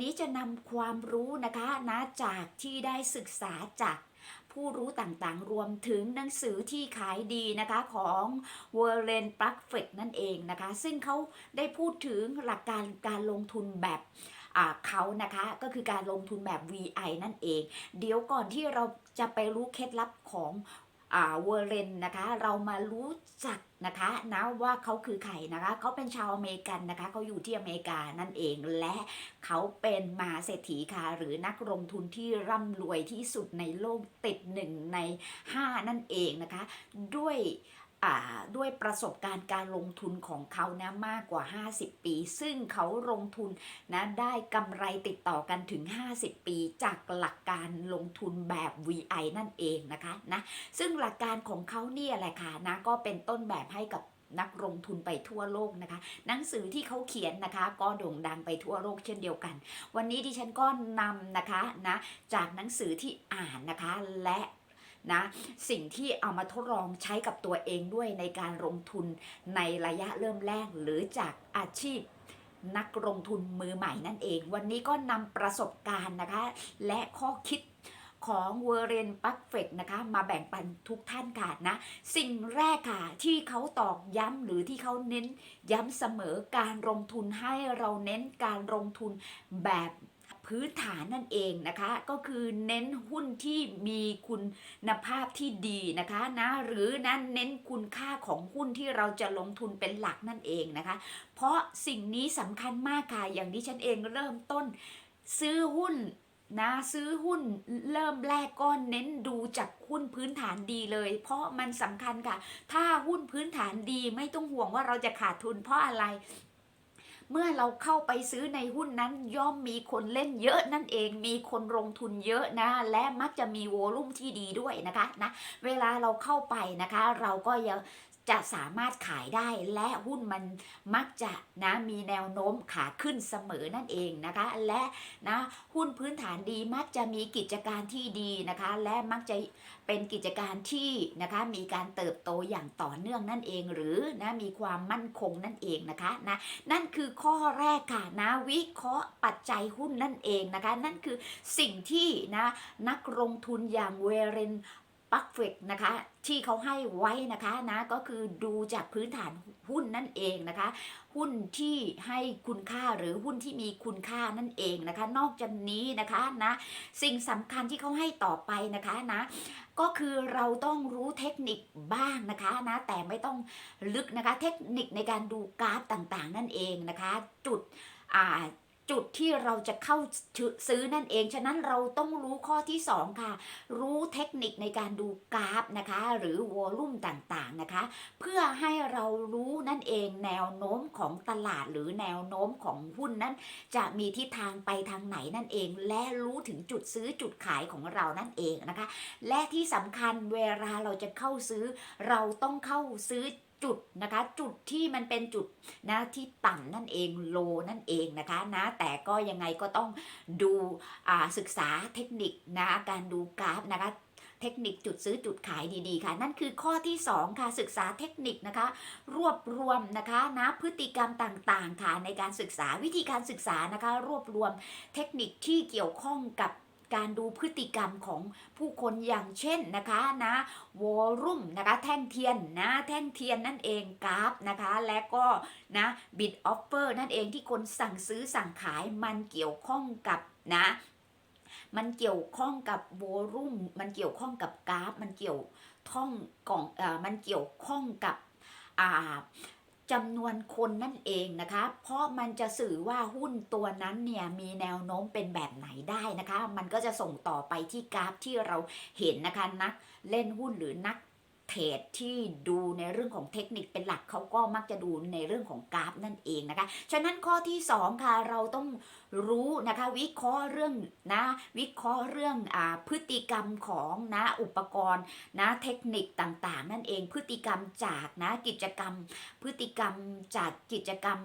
นี้จะนำความรู้นะคะนะจากที่ได้ศึกษาจากผู้รู้ต่างๆ รวมถึงหนังสือที่ขายดีนะคะของเวอร์เรนปลักเฟกนั่นเองนะคะ ซึ่งเขาได้พูดถึงหลักการการลงทุนแบบเขานะคะก็คือการลงทุนแบบ VI นั่นเอง เดี๋ยวก่อนที่เราจะไปรู้เคล็ดลับของ เวอร์เรนนะคะ เรามารู้จักนะคะนะว่าเขาคือใครนะคะ เขาเป็นชาวอเมริกันนะคะ เขาอยู่ที่อเมริกานั่นเองและเขาเป็นมหาเศรษฐีค่ะ หรือนักลงทุนที่ร่ำรวยที่สุดในโลกติดหนึ่งใน 5 นั่นเองนะคะ ด้วย ด้วยประสบการณ์การลงทุนของเขานะมากกว่า 50 ปี ซึ่งเขาลงทุนนะได้กำไรติดต่อกันถึง 50 ปี จากหลักการลงทุนแบบ VI นั่นเองนะคะนะซึ่งหลักการของเขาเนี่ยแหละค่ะนะก็เป็นต้นแบบให้กับนักลงทุนไปทั่วโลกนะคะ หนังสือที่เขาเขียนนะคะ ก็โด่งดังไปทั่วโลกเช่นเดียวกัน วันนี้ดิฉันก็นำนะคะนะจากหนังสือที่อ่านนะคะ และ นะสิ่งที่เอามาทดลองใช้กับตัวเองด้วยในการลงทุนในระยะเริ่มแรกหรือจากอาชีพนักลงทุนมือใหม่นั่นเอง วันนี้ก็นำประสบการณ์นะคะ และข้อคิดของเวอร์เรนปักเฟกนะคะมาแบ่งปันทุกท่านค่ะนะ สิ่งแรกค่ะ ที่เขาตอกย้ำหรือที่เขาเน้นย้ำเสมอการลงทุนให้เราเน้นการลงทุนแบบ พื้นฐานนั่นเองนะคะ ก็คือเน้นหุ้นที่มีคุณภาพที่ดีนะคะนะหรือนั้นเน้นคุณค่าของหุ้นที่เราจะลงทุนเป็นหลักนั่นเองนะคะ เพราะสิ่งนี้สำคัญมากค่ะอย่างที่ฉันเองเริ่มต้นซื้อหุ้นนะซื้อหุ้นเริ่มแรกก็เน้นดูจากหุ้นพื้นฐานดีเลย เพราะมันสำคัญค่ะ ถ้าหุ้นพื้นฐานดีไม่ต้องห่วงว่าเราจะขาดทุนเพราะอะไร เมื่อเราเข้าไปซื้อในหุ้นนั้น ย่อมมีคนเล่นเยอะนั่นเองมีคนลงทุนเยอะนะ และมักจะมีโวลุ่มที่ดีด้วยนะคะนะเวลาเราเข้าไปนะคะ เราก็ยัง จะสามารถขายได้และหุ้นมันมักจะนะมีแนวโน้มขาขึ้นเสมอนั่นเองนะคะ และนะหุ้นพื้นฐานดีมักจะมีกิจการที่ดีนะคะ และมักจะเป็นกิจการที่นะคะมีการเติบโตอย่างต่อเนื่องนั่นเองหรือนะมีความมั่นคงนั่นเองนะคะนะนั่นคือข้อแรกค่ะนะวิเคราะห์ปัจจัยหุ้นนั่นเองนะคะ นั่นคือสิ่งที่นะนักลงทุนอย่างเวเรน ปักเฟกนะคะ ที่เขาให้ไว้นะคะนะก็คือดูจากพื้นฐานหุ้นนั่นเองนะคะ หุ้นที่ให้คุณค่าหรือหุ้นที่มีคุณค่านั่นเองนะคะ นอกจากนี้นะคะนะสิ่งสำคัญที่เขาให้ต่อไปนะคะนะก็คือเราต้องรู้เทคนิคบ้างนะคะนะแต่ไม่ต้องลึกนะคะเทคนิคในการดูกราฟต่างๆ นั่นเองนะคะ จุดอ่า จุดที่เราจะเข้าซื้อนั่นเอง ฉะนั้นเราต้องรู้ข้อที่ 2 ค่ะ รู้เทคนิคในการดูกราฟนะคะ หรือวอลลุ่มต่างๆนะคะ เพื่อให้เรารู้นั่นเองแนวโน้มของตลาดหรือแนวโน้มของหุ้นนั้น จะมีทิศทางไปทางไหนนั่นเอง และรู้ถึงจุดซื้อจุดขายของเรานั่นเองนะคะ และที่สำคัญเวลาเราจะเข้าซื้อ เราต้องเข้าซื้อ จุดนะคะจุดที่มันเป็นจุดนะที่ต่ำนั่นเองโลนั่นเองนะคะนะแต่ก็ยังไงก็ต้องดูศึกษาเทคนิคนะการดูกราฟนะคะเทคนิคจุดซื้อจุดขายดีๆค่ะ นั่นคือข้อที่ 2 ค่ะศึกษาเทคนิคนะคะ รวบรวมนะคะนะพฤติกรรมต่างๆค่ะในการศึกษาวิธีการศึกษานะคะ รวบรวมเทคนิคที่เกี่ยวข้องกับ การดูพฤติกรรมของผู้คนอย่างเช่นนะคะนะวอลลุ่มนะคะแท่งเทียนนะแท่งเทียนนั่นเองกราฟนะคะและก็นะบิดออฟเฟอร์นั่นเองที่คนสั่งซื้อสั่งขายมันเกี่ยวข้องกับนะมันเกี่ยวข้องกับวอลลุ่มมันเกี่ยวข้องกับกราฟ มันเกี่ยวข้องกล่องเอ่อมันเกี่ยวข้องกับอ่า จำนวนคนนั่นเองนะคะ เพราะมันจะสื่อว่าหุ้นตัวนั้นเนี่ยมีแนวโน้มเป็นแบบไหนได้นะคะ มันก็จะส่งต่อไปที่กราฟที่เราเห็นนะคะนักเล่นหุ้นหรือนักเทรดที่ดูในเรื่องของเทคนิคเป็นหลักเขาก็มักจะดูในเรื่องของกราฟนั่นเองนะคะ ฉะนั้นข้อที่สองค่ะเราต้องรู้นะคะวิเคราะห์เรื่องนะวิเคราะห์เรื่องอาพฤติกรรมของนะอุปกรณ์นะเทคนิคต่างๆ นั่นเองพฤติกรรมจากนะกิจกรรม พฤติกรรมจากกิจกรรม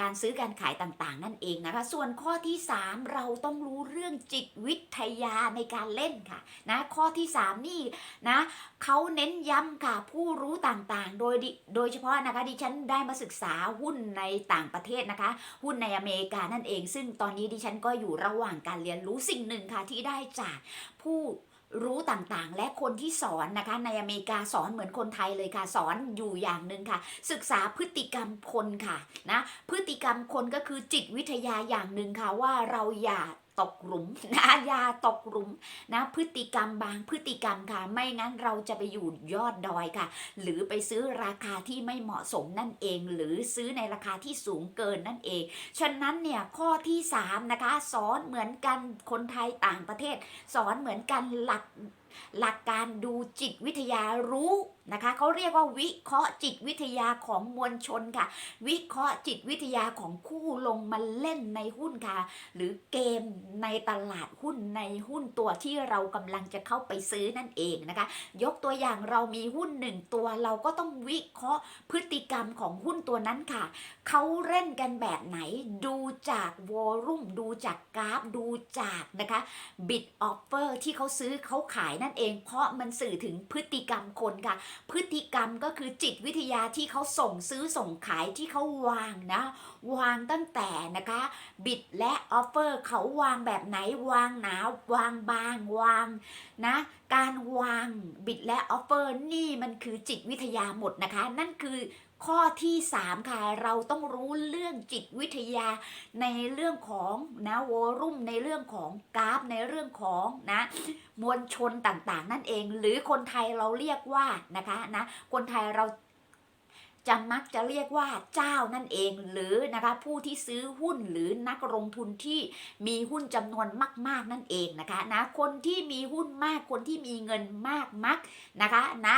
การซื้อการขายต่างๆ นั่นเองนะคะส่วนข้อที่ 3 เราต้องรู้เรื่องจิตวิทยาในการเล่นค่ะนะข้อที่ 3 นี่นะเขาเน้นย้ำค่ะผู้รู้ต่างๆ โดยดโดยเฉพาะนะคะดิฉันได้มาศึกษาหุ้นในต่างประเทศนะคะ หุ้นในอเมริกานั่นเอง ซึ่งตอนนี้ดิฉันก็อยู่ระหว่างการเรียนรู้สิ่งหนึ่งค่ะที่ได้จากผู้รู้ต่างๆ และคนที่สอนนะคะ ในอเมริกาสอนเหมือนคนไทยเลยค่ะ สอนอยู่อย่างหนึ่งค่ะ ศึกษาพฤติกรรมคนค่ะนะพฤติกรรมคนก็คือจิตวิทยาอย่างหนึ่งค่ะว่าเราอย่า ตกหลุมนะยาตกหลุมนะ พฤติกรรมบางพฤติกรรมค่ะ ไม่งั้นเราจะไปอยู่ยอดดอยค่ะ หรือไปซื้อราคาที่ไม่เหมาะสมนั่นเอง หรือซื้อในราคาที่สูงเกินนั่นเอง ฉะนั้นเนี่ยข้อที่3นะคะสอนเหมือนกันคนไทยต่างประเทศ สอนเหมือนกันหลักหลักการดูจิตวิทยารู้ นะคะเขาเรียกว่าวิเคราะห์จิตวิทยาของมวลชนค่ะ วิเคราะห์จิตวิทยาของผู้ลงมาเล่นในหุ้นค่ะ หรือเกมในตลาดหุ้นในหุ้นตัวที่เรากำลังจะเข้าไปซื้อนั่นเองนะคะ ยกตัวอย่างเรามีหุ้นหนึ่งตัวเราก็ต้องวิเคราะห์พฤติกรรมของหุ้นตัวนั้นค่ะเขาเล่นกันแบบไหนดูจากวอลุ่มดูจากกราฟดูจากนะคะบิดออฟเฟอร์ที่เขาซื้อเขาขายนั่นเอง เพราะมันสื่อถึงพฤติกรรมคนค่ะพฤติกรรมก็คือจิตวิทยาที่เขาส่งซื้อส่งขายที่เขาวางนะ วางตั้งแต่นะคะบิดและออฟเฟอร์เขาวางแบบไหนวางหนาวางบางวางนะการวางบิดและออฟเฟอร์นี่มันคือจิตวิทยาหมดนะคะ นั่นคือ ข้อที่ 3 ค่ะ เราต้องรู้เรื่องจิตวิทยาในเรื่องของนะวอลุ่มในเรื่องของกราฟในเรื่องของนะมวลชนต่างๆ นั่นเอง หรือคนไทยเราเรียกว่านะคะนะคนไทยเราจะมักจะเรียกว่าเจ้านั่นเองหรือนะคะผู้ที่ซื้อหุ้นหรือนักลงทุนที่มีหุ้นจำนวนมาก ๆนั่นเองนะคะนะคนที่มีหุ้นมากคนที่มีเงินมากมักนะคะนะ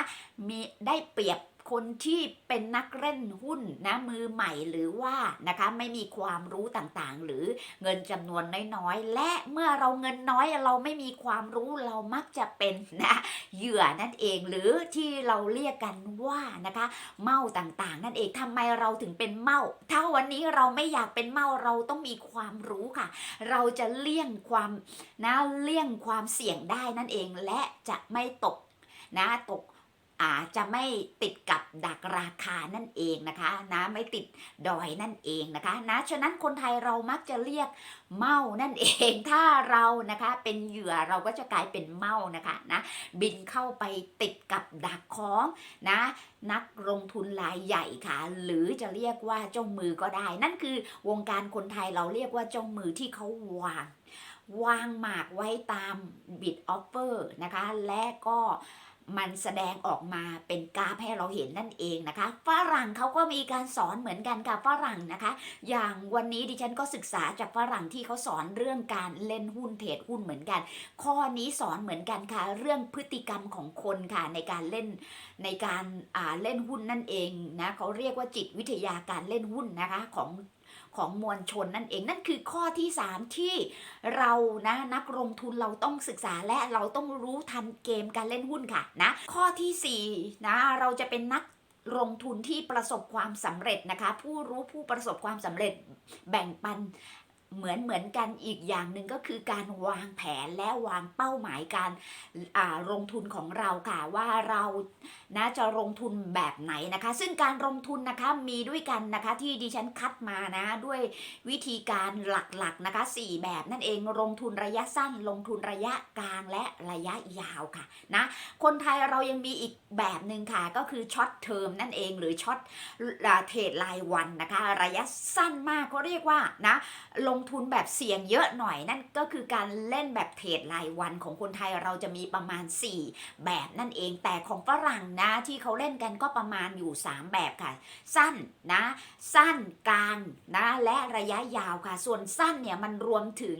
มีได้เปรียบ คนที่เป็นนักเล่นหุ้นนะมือใหม่หรือว่านะคะไม่มีความรู้ต่างๆ หรือเงินจำนวนน้อยๆ และเมื่อเราเงินน้อยเราไม่มีความรู้เรามักจะเป็นนะเหยื่อนั่นเองหรือที่เราเรียกกันว่านะคะ เมาต่างๆ นั่นเองทำไมเราถึงเป็นเมา ถ้าวันนี้เราไม่อยากเป็นเมาเราต้องมีความรู้ค่ะ เราจะเลี่ยงความนะเลี่ยงความเสี่ยงได้นั่นเองและจะไม่ตกนะตก อาจจะไม่ติดกับดักราคานั่นเองนะคะนะไม่ติดดอยนั่นเองนะคะนะฉะนั้นคนไทยเรามักจะเรียกเมานั่นเอง ถ้าเรานะคะเป็นเหยื่อเราก็จะกลายเป็นเมานะคะนะบินเข้าไปติดกับดักของนะนักลงทุนรายใหญ่ค่ะ หรือจะเรียกว่าเจ้ามือก็ได้ นั่นคือวงการคนไทยเราเรียกว่าเจ้ามือที่เขาวางวางหมากไว้ตามบิดออฟเฟอร์นะคะและก็ มันแสดงออกมาเป็นกราฟให้เราเห็นนั่นเองนะคะฝรั่งเขาก็มีการสอนเหมือนกันค่ะฝรั่งนะคะ อย่างวันนี้ดิฉันก็ศึกษาจากฝรั่งที่เขาสอนเรื่องการเล่นหุ้นเทรดหุ้นเหมือนกัน ข้อนี้สอนเหมือนกันค่ะ เรื่องพฤติกรรมของคนค่ะในการเล่นในการอ่าเล่นหุ้นนั่นเองนะเขาเรียกว่าจิตวิทยาการเล่นหุ้นนะคะของ ของมวลชนนั่นเองนั่นคือข้อที่ 3 ที่เรานะนักลงทุนเราต้องศึกษาและเราต้องรู้ทันเกมการเล่นหุ้นค่ะนะข้อที่4นะเราจะเป็นนักลงทุนที่ประสบความสำเร็จนะคะ ผู้รู้ผู้ประสบความสำเร็จแบ่งปัน เหมือนเหมือนกันอีกอย่างหนึ่งก็คือการวางแผนและวางเป้าหมายการอ่าลงทุนของเราค่ะว่าเรานะจะลงทุนแบบไหนนะคะ ซึ่งการลงทุนนะคะมีด้วยกันนะคะที่ดิฉันคัดมานะด้วยวิธีการหลักๆนะคะ 4 แบบนั่นเองลงทุนระยะสั้น ลงทุนระยะกลางและระยะยาวค่ะนะคนไทยเรายังมีอีกแบบหนึ่งค่ะก็คือช็อตเทอมนั่นเองหรือช็อตเทรดรายวันนะคะ ระยะสั้นมากเขาเรียกว่านะลงงทุนแบบเสี่ยงเยอะหน่อยนั่นก็คือการเล่นแบบเทรดรายวันของคนไทยเราจะมีประมาณ 4 แบบนั่นเอง แต่ของฝรั่งนะที่เขาเล่นกันก็ประมาณอยู่ 3 แบบค่ะ สั้นนะ สั้นกลางนะและระยะยาวค่ะ ส่วนสั้นเนี่ยมันรวมถึง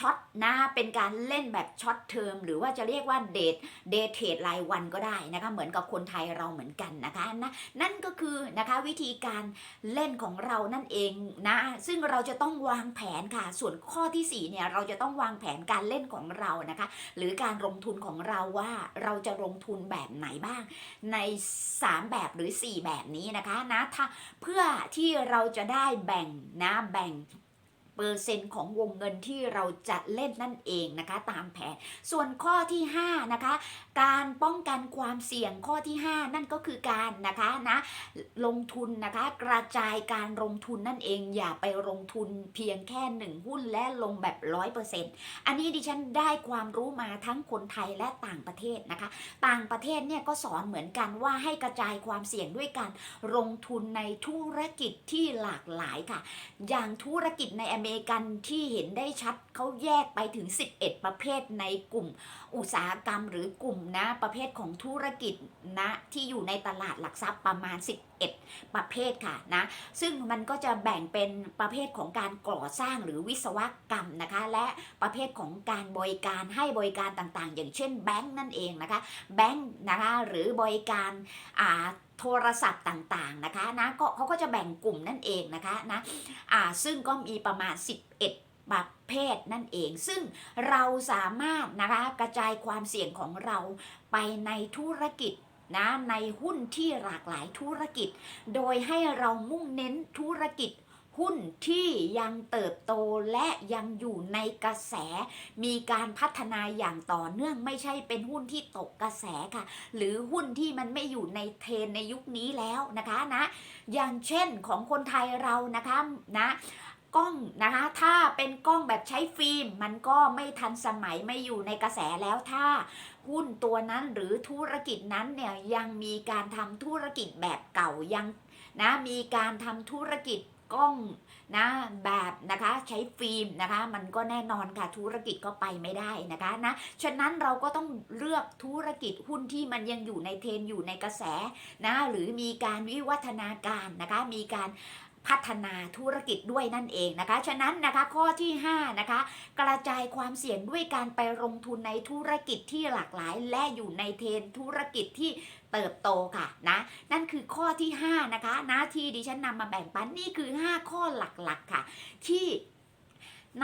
ช็อตนะเป็นการเล่นแบบช็อตเทอมหรือว่าจะเรียกว่าเดทเดทเทรดรายวันก็ได้นะคะเหมือนกับคนไทยเราเหมือนกันนะคะนะนั่นก็คือนะคะวิธีการเล่นของเรานั่นเองนะซึ่งเราจะต้องวางแผนค่ะ ส่วนข้อที่4เนี่ยเราจะต้องวางแผนการเล่นของเรานะคะ หรือการลงทุนของเราว่าเราจะลงทุนแบบไหนบ้าง ใน 3 แบบหรือ 4 แบบนี้นะคะนะถ้าเพื่อที่เราจะได้แบ่งนะแบ่ง เปอร์เซ็นต์ของวงเงินที่เราจะเล่นนั่นเองนะคะ ตามแผน ส่วนข้อที่ 5 นะคะ การป้องกันความเสี่ยงข้อที่ 5 นั่นก็คือการนะคะนะลงทุนนะคะกระจายการลงทุนนั่นเองอย่าไปลงทุนเพียงแค่หนึ่งหุ้นและลงแบบร้อยเปอร์เซ็นต์อันนี้ดิฉันได้ความรู้มาทั้งคนไทยและต่างประเทศนะคะ ต่างประเทศเนี่ยก็สอนเหมือนกันว่าให้กระจายความเสี่ยงด้วยการลงทุนในธุรกิจที่หลากหลายค่ะ อย่างธุรกิจในอเมริกันที่เห็นได้ชัดเขาแยกไปถึง 11 ประเภทในกลุ่ม อุตสาหกรรมหรือกลุ่มนะประเภทของธุรกิจนะที่อยู่ในตลาดหลักทรัพย์ประมาณ 11 ประเภทค่ะนะซึ่งมันก็จะแบ่งเป็นประเภทของการก่อสร้างหรือวิศวกรรมนะคะและประเภทของการบริการให้บริการต่างๆ อย่างเช่นแบงก์นั่นเองนะคะแบงก์นะคะหรือบริการอ่า โทรศัพท์ต่างๆนะคะนะก็เขาก็จะแบ่งกลุ่มนั่นเองนะคะนะอ่าซึ่งก็มีประมาณ 11ประเภทนั่นเอง ซึ่งเราสามารถนะคะกระจายความเสี่ยงของเราไปในธุรกิจนะในหุ้นที่หลากหลายธุรกิจ โดยให้เรามุ่งเน้นธุรกิจ หุ้นที่ยังเติบโตและยังอยู่ในกระแส มีการพัฒนาอย่างต่อเนื่องไม่ใช่เป็นหุ้นที่ตกกระแสค่ะ หรือหุ้นที่มันไม่อยู่ในเทรนในยุคนี้แล้วนะคะนะ อย่างเช่นของคนไทยเรานะคะนะกล้องนะคะถ้าเป็นกล้องแบบใช้ฟิล์ม มันก็ไม่ทันสมัยไม่อยู่ในกระแสแล้วถ้าหุ้นตัวนั้นหรือธุรกิจนั้นเนี่ยยังมีการทำธุรกิจแบบเก่ายังนะมีการทำธุรกิจ กล้องนะแบบนะคะใช้ฟิล์มนะคะ มันก็แน่นอนค่ะธุรกิจก็ไปไม่ได้นะคะนะฉะนั้นเราก็ต้องเลือกธุรกิจหุ้นที่มันยังอยู่ในเทรนอยู่ในกระแสนะหรือมีการวิวัฒนาการนะคะมีการ พัฒนาธุรกิจด้วยนั่นเองนะคะ ฉะนั้นนะคะข้อที่5นะคะกระจายความเสี่ยงด้วยการไปลงทุนในธุรกิจที่หลากหลาย และอยู่ในเทรนธุรกิจที่เติบโตค่ะนะนั่นคือข้อที่5นะคะนะที่ดิฉันนำมาแบ่งปันนี่คือ 5 ข้อหลักๆค่ะ ที่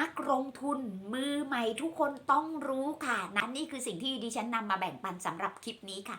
นักลงทุนมือใหม่ทุกคนต้องรู้ค่ะนะนี่คือสิ่งที่ดิฉันนำมาแบ่งปันสำหรับคลิปนี้ค่ะ